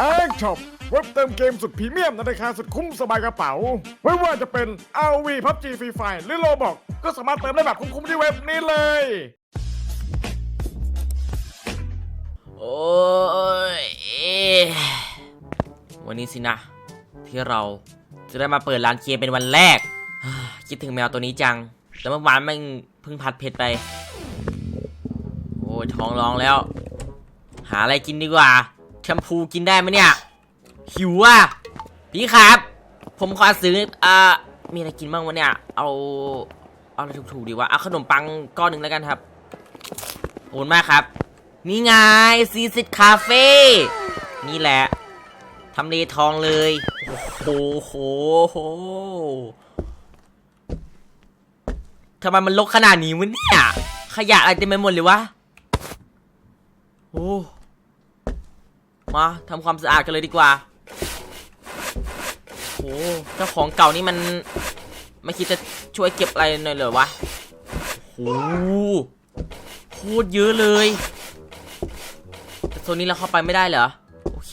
แอคช็อปเว็บเติมเกมสุดพรีเมียมในราคาสุดคุ้มสบายกระเป๋า ไม่ว่าจะเป็น RV PUBG Free Fire หรือ Roblox ก็สามารถเติมได้แบบคุ้มๆที่เว็บนี้เลย โอ้ยวันนี้สินะ ที่เราจะได้มาเปิดร้านเกมเป็นวันแรกคิดถึงแมวตัวนี้จัง แต่เมื่อวานแมันเพิ่งผัดเผ็ดไป โอ้ยท้องร้องแล้ว หาอะไรกินดีกว่า แชมพูกินได้ไหมเนี่ย หิวอะ พี่ครับ ผมขอซื้ออ่ามีอะไรกินบ้างวะเนี่ย เอา เอาอะไรถูกๆดีวะ เอาขนมปังก้อนหนึ่งแล้วกันครับขอบคุณมากครับ นี่ไงซีซิตคาเฟ่ นี่แหละทำเลทองเลย โอ้โหโหทำไมมันลกขนาดนี้วะเนี่ย ขยะอะไรเต็มไปหมดเลยวะ โอ้ มาทำความสะอาดกันเลยดีกว่าโอ้เจ้าของเก่านี่มันไม่คิดจะช่วยเก็บอะไรหน่อยเหรอวะโอ้โหโคตรเยอะเลยแต่โซนนี้เราเข้าไปไม่ได้เหรอ โอเค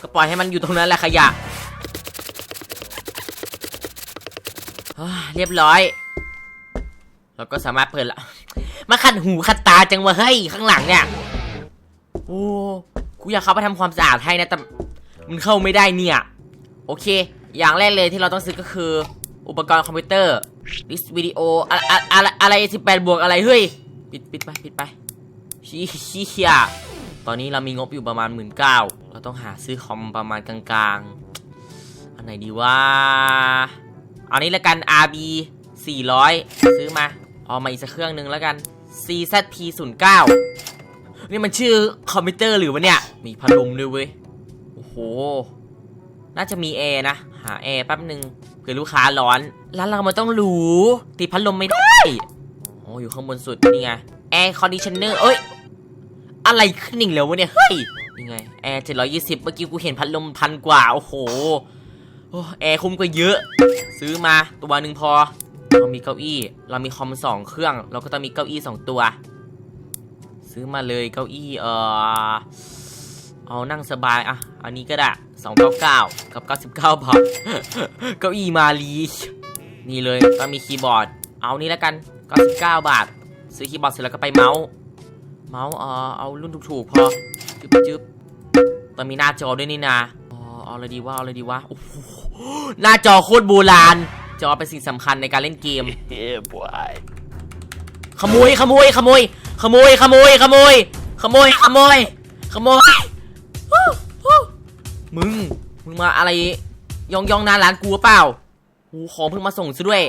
ก็ปล่อยให้มันอยู่ตรงนั้นแหละขยะเรียบร้อย เราก็สามารถเปิดละ มาขัดหูขัดตาจังวะเฮ้ย ข้างหลังเนี่ย โอ้ กูอยากเข้าไปทำความสะอาดให้นะแต่มันเข้าไม่ได้เนี่ย โอเค อย่างแรกเลยที่เราต้องซื้อก็คือ อุปกรณ์คอมพิวเตอร์ ดิสวิดีโออะไรอะไรอะไรสิบแปดบวกอะไรเฮ้ยปิดปิดไปปิดไปชี้ชี้เชียตอนนี้เรามีงบอยู่ประมาณหมื่นเก้าเราต้องหาซื้อคอมประมาณกลางๆ อันไหนดีว่าเอานี้ละกัน RB 400 ซื้อมา เอามาอีกสักเครื่องหนึ่งแล้วกัน CZP 09 นี่มันชื่อคอมพิวเตอร์หรือวะเนี่ย มีพัดลมด้วยเว้ย โอ้โห น่าจะมีแอร์นะ หาแอร์แป๊บหนึ่งเผื่อลูกค้าร้อน ร้านเรามันต้องหรูติดพัดลมไม่ได้ โอ้อยู่ข้างบนสุดนี่ไง แอร์คอนดิชเนอร์ เอ้ย อะไรขึ้นอีกแล้ววะเนี่ย เฮ้ยนี่ไง แอร์720เมื่อกี้กูเห็นพัดลมพันกว่า โอ้โหโอ้แอร์คุ้มกว่าเยอะ ซื้อมาตัวหนึ่งพอเรามีเก้าอี้ เรามีคอมสองเครื่อง เราก็ต้องมีเก้าอี้สองตัว ซื้อมาเลยเก้าอี้เออเอานั่งสบายอะอันนี้ก็ได้299 กับ 99 บาท เก้าอี้มาลีนี่เลยก็มีคีย์บอร์ด เอานี่แล้วกัน 99 บาท ซื้อคีย์บอร์ดเสร็จแล้วก็ไปเมาส์ เมาส์เออเอารุ่นถูกๆพอจึ๊บจึ๊บต้องมีหน้าจอด้วยนี่นาอ๋อเอาอะไรดีว่าเอาอะไรดีวะโอ้โหหน้าจอโคตรโบราณ จอเป็นสิ่งสำคัญในการเล่นเกม Yeah, boy. ขโมยขโมยขโมยขโมยขโมยขโมยขโมยขโมยขโมยมึงมึงมาอะไรยองยองหนาร้านกูเปล่าหูของเพิ่งมาส่งซะด้วย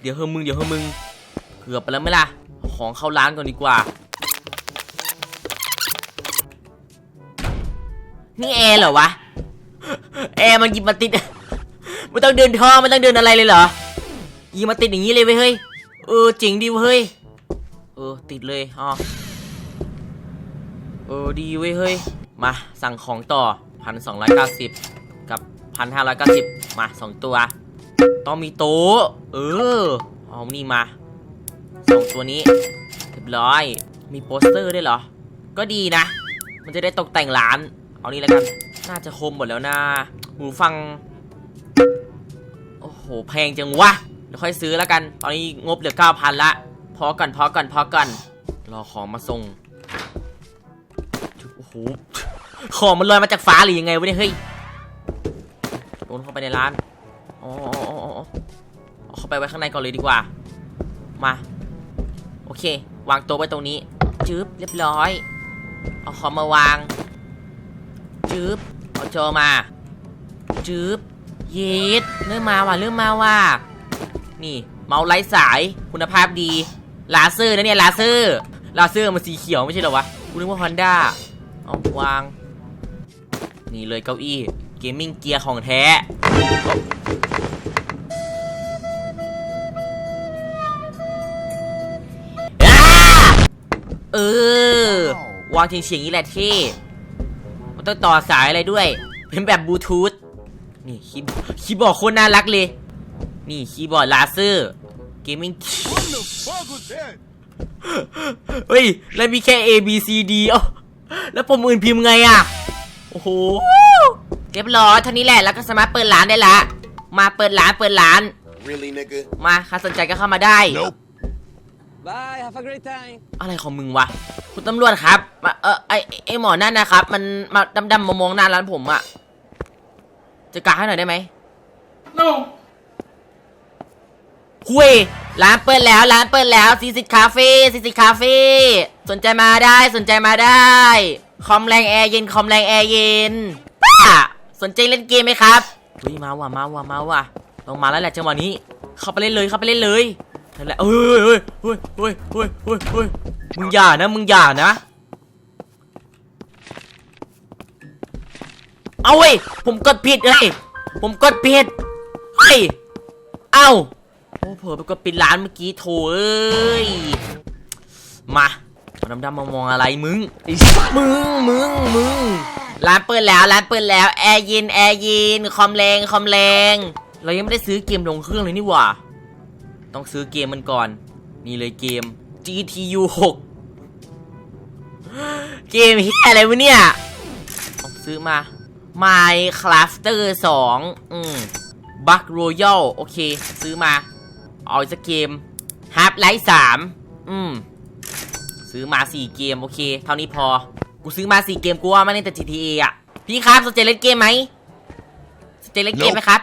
เดี๋ยวเฮอมึงเดี๋ยวเฮอมึงเกือบไปแล้วไหมล่ะ ของเข้าร้านก่อนดีกว่า นี่แอร์เหรอวะแอร์มันหยิบมาติดไม่ต้องเดินท่อไม่ต้องเดินอะไรเลยเหรอยิบมาติดอย่างนี้เลยเว้ยเฮ้ยเออเจ๋งดีเว้ย ออติดเลยอ๋อเออดีเว้ยเฮ้ย มาสั่งของต่อพันสองร้อยเก้าสิบกับพันห้าร้อยเก้าสิบมาสองตัว ต้องมีโต๊ะเออเอานี่มาสองตัวนี้เรียบร้อย มีโปสเตอร์ด้วยเหรอ ก็ดีนะ มันจะได้ตกแต่งร้าน เอานี่แล้วกัน น่าจะคมหมดแล้วนะหูฟัง โอ้โห แพงจังวะ เดี๋ยวค่อยซื้อแล้วกัน ตอนนี้งบเหลือ 9,000ละ อก่อนพอก่อนพอก่อนรอของมาส่งโอ้โหของมันลอยมาจากฟ้าหรือยังไงวะเนี่ยเฮ้ยโดนเข้าไปในร้านอ๋ออ๋ออ๋อเข้าไปไว้ข้างในก่อนเลยดีกว่า มา โอเค วางโต๊ะไว้ตรงนี้จึ๊บเรียบร้อย เอาคอมมาวางจึ๊บเอาจอมาจึ๊บเย็ดเริ่มมาว่ะเริ่มมาว่ะนี่ เมาส์ไร้สายคุณภาพดี ลาเซอร์นะเนี่ยลาเซอร์ลาเซอร์มันสีเขียวไม่ใช่เหรอวะกูนึกว่าฮอนด้าเอาวาง นี่เลยเก้าอี้เกมมิ่งเกียร์ของแท้เออ วางเฉียงๆนี้แหละเท่มันต้องต่อสายอะไรด้วย เป็นแบบบลูทูธนี่คีย์คีย์บอร์ดโคตรน่ารักเลย นี่คีย์บอร์ดลาเซอร์เกมมิ่ง What the fuck was that? เฮ้ย แล้วมีแค่ A B C D เอ้าแล้วผมอื่นพิมพ์ไงอะ โอ้โห เรียบร้อยเท่านี้แหละ แล้วก็สามารถเปิดร้านได้ละ มาเปิดร้านเปิดร้าน Really, nigga? มาใครสนใจก็เข้ามาได้ Nope. Bye, have a great time. อะไรของมึงวะ คุณตำรวจครับมาเออไอไอหมอนั่นนะครับ มันมาดำดำๆมามองหน้าร้านผมอะจะกะให้หน่อยได้ไหม no คุย ร้านเปิดแล้วร้านเปิดแล้วซีซิคาเฟ่ซีซิคาเฟ่สนใจมาได้สนใจมาได้ คอมแรงแอร์เย็นคอมแรงแอร์เย็นป้าสนใจเล่นเกมไหมครับเฮ้ยมาว่ะมาว่ะมาว่ะต้องมาแล้วแหละจังหวะนี้ เข้าไปเล่นเลยเข้าไปเล่นเลยนั่นแหละเฮ้ยเฮ้ยเฮ้ยเฮ้ยเฮ้ยเฮ้ยเฮ้ยมึงอย่านะมึงอย่านะ เอาเว้ยผมกดผิดเฮ้ยผมกดผิดเฮ้ยเอ้า เผลอไปกดปิดร้านเมื่อกี้โถเอ้ย มาดำดำๆมามองอะไรมึงไอ้มึงมึงมึงร้านเปิดแล้วร้านเปิดแล้วแอร์เย็นแอร์เย็นคอมแรงคอมแรงเรายังไม่ได้ซื้อเกมลงเครื่องเลยนี่หว่า ต้องซื้อเกมมันก่อน นี่เลยเกม GTU 6 เกมเฮียอะไรวะเนี่ยเอาซื้อมา Minecrafter 2 อืม Bug Royal โอเค ซื้อมา เอาอีกสักเกม Half Life 3อืม ซื้อมา4เกม โอเค เท่านี้พอ กูซื้อมา4เกม กูว่าไม่เล่นแต่ GTA อะ พี่ครับสนใจเล่นเกมไหมสนใจเล่นเกมไหมครับ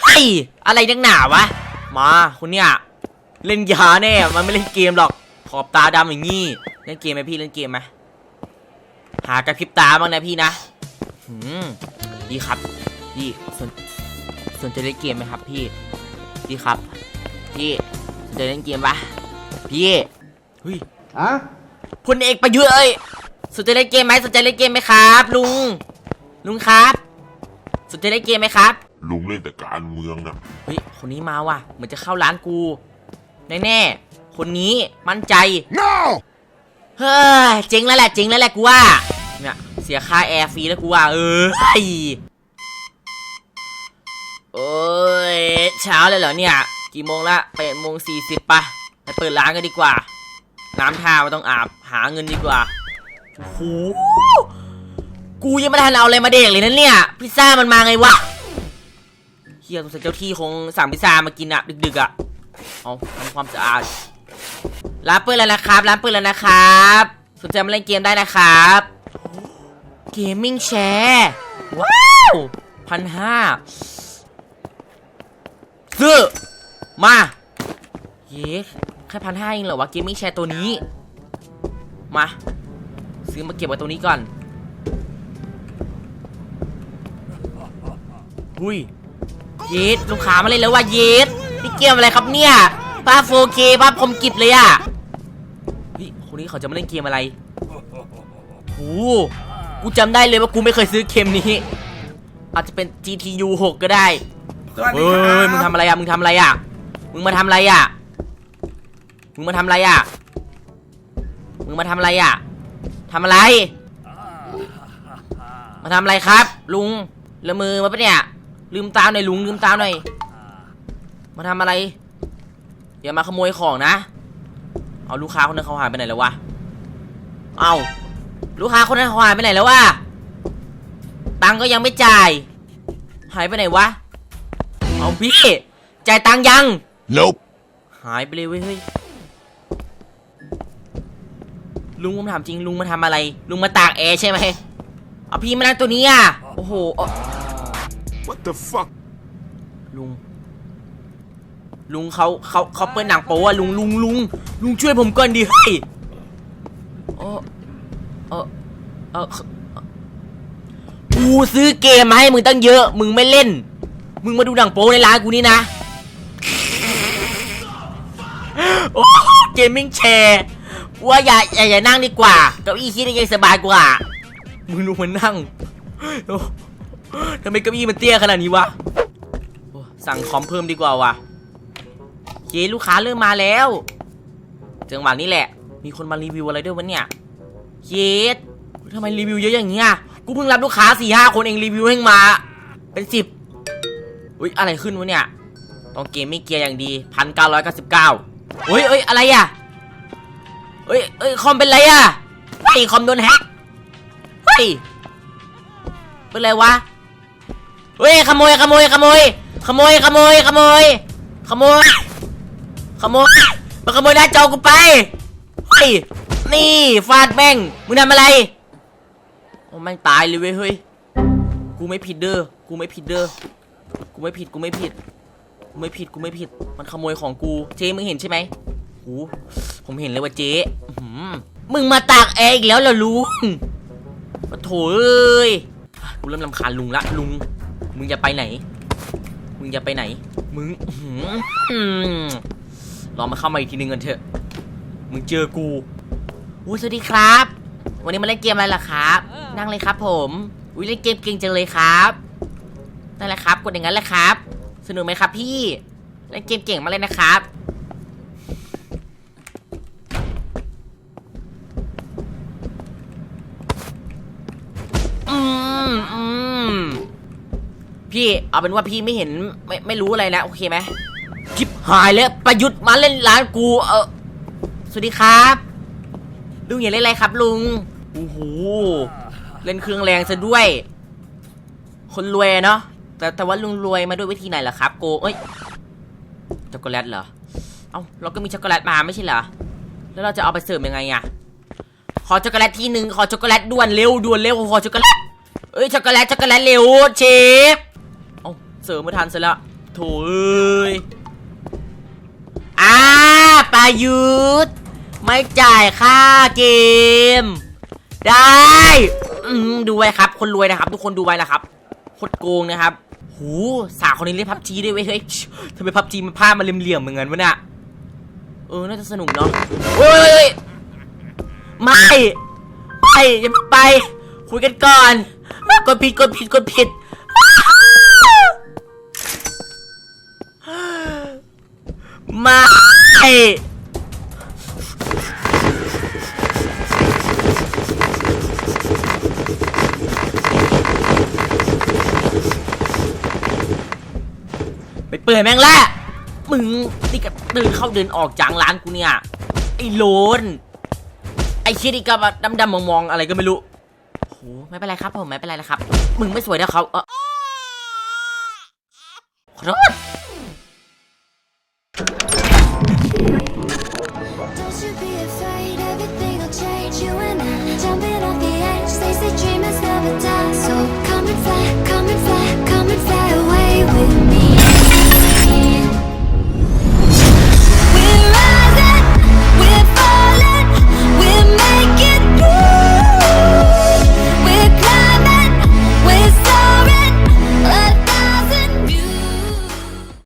เฮ้ยอะไรนักหนาวะ มาคุณเนี่ย เล่นยาแน่ มันไม่เล่นเกมหรอก ขอบตาดำอย่างงี้ เล่นเกมไหมพี่เล่นเกมไหมหากระพริบตาบ้างนะพี่นะหืมดีครับพี่สนสนใจเล่นเกมไหมครับพี่ พี่ครับ พี่สนใจเล่นเกมปะพี่เฮ้ยฮะพลเอกประยุทธ์เอ้ยสนใจเล่นเกมไหมสนใจเล่นเกมไหมครับ ลุง ลุงครับสนใจเล่นเกมไหมครับ ลุงเล่นแต่การเมืองนะเฮ้ยคนนี้มาว่ะเหมือนจะเข้าร้านกูแน่ๆคนนี้มั่นใจ No! เฮ้ยเจ๊งแล้วแหละเจ๊งแล้วแหละกูว่าเนี่ยเสียค่าแอร์ฟรีแล้วกูว่าเออไอ้ โอ้ยเช้าเลยเหรอเนี่ย กี่โมงละแปดโมงสี่สิบปะไปเปิดร้านกันดีกว่า น้ำท่าไม่ต้องอาบหาเงินดีกว่าโอ้โหกูยังไม่ทันเอาอะไรมาเด็กเลยนั่นเนี่ย พิซซ่ามันมาไงวะเฮียสงสัยเจ้าที่คงสั่งพิซซ่ามากินอะดึกๆอะเอาทำความสะอาดร้านเปิดแล้วนะครับร้านเปิดแล้วนะครับสนใจมาเล่นเกมได้นะครับเกมมิ่งแชร์ว้าวพันห้า ซื้อ มาเย้แค่พันห้าเองเหรอวะเกมมิ่งแชร์ตัวนี้ มา ซื้อมาเก็บไว้ตรงนี้ก่อนหุยเยสลูกค้ามาเล่นแล้วว่ะเยสนี่เกมอะไรครับเนี่ยภาพ 4K ภาพคมกิบเลยอะเฮ้ยคนนี้เขาจะมาเล่นเกมอะไรโอ้โหกูจำได้เลยว่ากูไม่เคยซื้อเกมนี้ อาจจะเป็น GTU 6 ก็ได้ สวัสดีเฮ้ครับยมึงทำอะไรอะมึงทำอะไรอะมึงมาทำอะไรอะมึงมาทำอะไรอะมึงมาทำอะไรอะทำอะไร มาทำอะไรครับ ลุงละมือมาปะเนี่ย ลืมตาหน่อยลุงลืมตาหน่อย มาทำอะไรอย่ามาขโมยของนะ เอาลูกค้าคนนั้นเขาหายไปไหนแล้ววะเอาลูกค้าคนนั้นเขาหายไปไหนแล้ววะตังค์ก็ยังไม่จ่าย หายไปไหนวะ เอาพี่จ่ายตังค์ยัง Nope. หายไปเลยเว้ยเฮ้ยลุงผมถามจริงลุงมาทำอะไร ลุงมาตากแอร์ใช่ไหมเอาพี่มานั่งตัวนี้อะโอ้โหเอา What the fuck ลุง ลุงเขาเขาเขาเปิดหนังโป๊อะลุงลุงลุงลุงช่วยผมก่อนดิเฮ้ยเออเออเออกูซื้อเกมมาให้มึงตั้งเยอะ มึงไม่เล่น มึงมาดูหนังโป๊ในร้านกูนี่นะ โอ้เกมมิ่งแชร์ว่าอย่าอย่าอย่านั่งดีกว่าเก้าอี้คิดได้ยังสบายกว่า มึงดูมันนั่งทำไมเก้าอี้มันเตี้ยขนาดนี้วะสั่งคอมเพิ่มดีกว่าวะเย้ลูกค้าเริ่มมาแล้วจังหวะนี้แหละ มีคนมารีวิวอะไรด้วยวะเนี่ยเย้ทำไมรีวิวเยอะอย่างเงี้ยกูเพิ่งรับลูกค้าสี่ห้าคนเองรีวิวให้มา เป็นสิบ อุ้ยอะไรขึ้นวะเนี่ยต้องเกมไม่เกียร์อย่างดีพันเก้าร้อยเก้าสิบเก้าเฮ้ยเอ้ยอะไรอะเฮ้ยเอ้ยคอมเป็นไรอะไอ้คอมโดนแฮกเฮ้ยฮ้ยเป็นไรวะเฮ้ยขโมยขโมยขโมยขโมยขโมยขโมยขโมยขโมยมาขโมยหน้าจอกูไปเฮ้ยนี่ฟาดแม่งมึงทำอะไรโอ้แม่งตายเลยเว้ยเฮ้ยกูไม่ผิดเด้อกูไม่ผิดเด้อ กูไม่ผิดกูไม่ผิดกูไม่ผิดกูไม่ผิด มันขโมยของกูเจ๊มึงเห็นใช่ไหมโหผมเห็นเลยว่าเจ๊อื้อหือมึงมาตากแอร์อีกแล้วเหรอลุงปะโถเอ้ยกูเริ่มลำคาญลุงละลุง มึงจะไปไหนมึงจะไปไหน มึงอื้อหืออืมลองมาเข้ามาอีกทีนึงกันเถอะ มึงเจอกูอุ้ยสวัสดีครับ วันนี้มาเล่นเกมอะไรล่ะครับ นั่งเลยครับผม อุ้ยเล่นเกมเก่งจังเลยครับ นั่นแหละครับ กดอย่างนั้นแหละครับ สนุกไหมครับพี่เล่นเกมเก่งมาเลยนะครับ อืมอืมพี่เอาเป็นว่าพี่ไม่เห็นไม่ไม่รู้อะไรแล้วโอเคไหมชิบหายแล้วประยุทธ์มาเล่นร้านกูเออสวัสดีครับ ลุงอย่าเล่นอะไรครับ ลุงโอ้โหเล่นเครื่องแรงซะด้วย คนรวยเนาะ แต่แต่ว่าลุงรวยมาด้วยวิธีไหนล่ะครับโกเอ้ยช็อกโกแลตเหรอเอ้าเราก็มีช็อกโกแลตมาไม่ใช่เหรอแล้วเราจะเอาไปเสิร์ฟยังไงอะขอช็อกโกแลตที่หนึ่งขอช็อกโกแลตด่วนเร็วด่วนเร็วขอช็อกโกแลตเอ้ยช็อกโกแลตช็อกโกแลตเร็วเชฟเอาเสริมไม่ทันซะแล้วโถเอ้ยอ่าปายุทธไม่จ่ายค่าเกม ได้ดูไว้ครับ คนรวยนะครับ ทุกคนดูไว้นะครับโคตรโกงนะครับ หูสาวคนนี้เล่นพับจีด้วยเว้ยเฮ้ยทำไมพับจีมันผ้ามันเหลี่ยมๆเหมือนกันวะเนี่ยเออน่าจะสนุกเนาะเฮ้ยไม่ไปอย่าไป คุยกันก่อนกดผิดกดผิดกดผิดไม่ ปเปิดแม่งและมึงนี่ก็เดินเข้าเดินออกจางร้านกูเนี่ยไอ้โลนไอ้คิดอีกกับดำๆมองๆอะไรก็ไม่รู้โหไม่เป็นไรครับผมไม่เป็นไรนะครับ มึงไม่สวยนะเขาเออขอโทษ Don't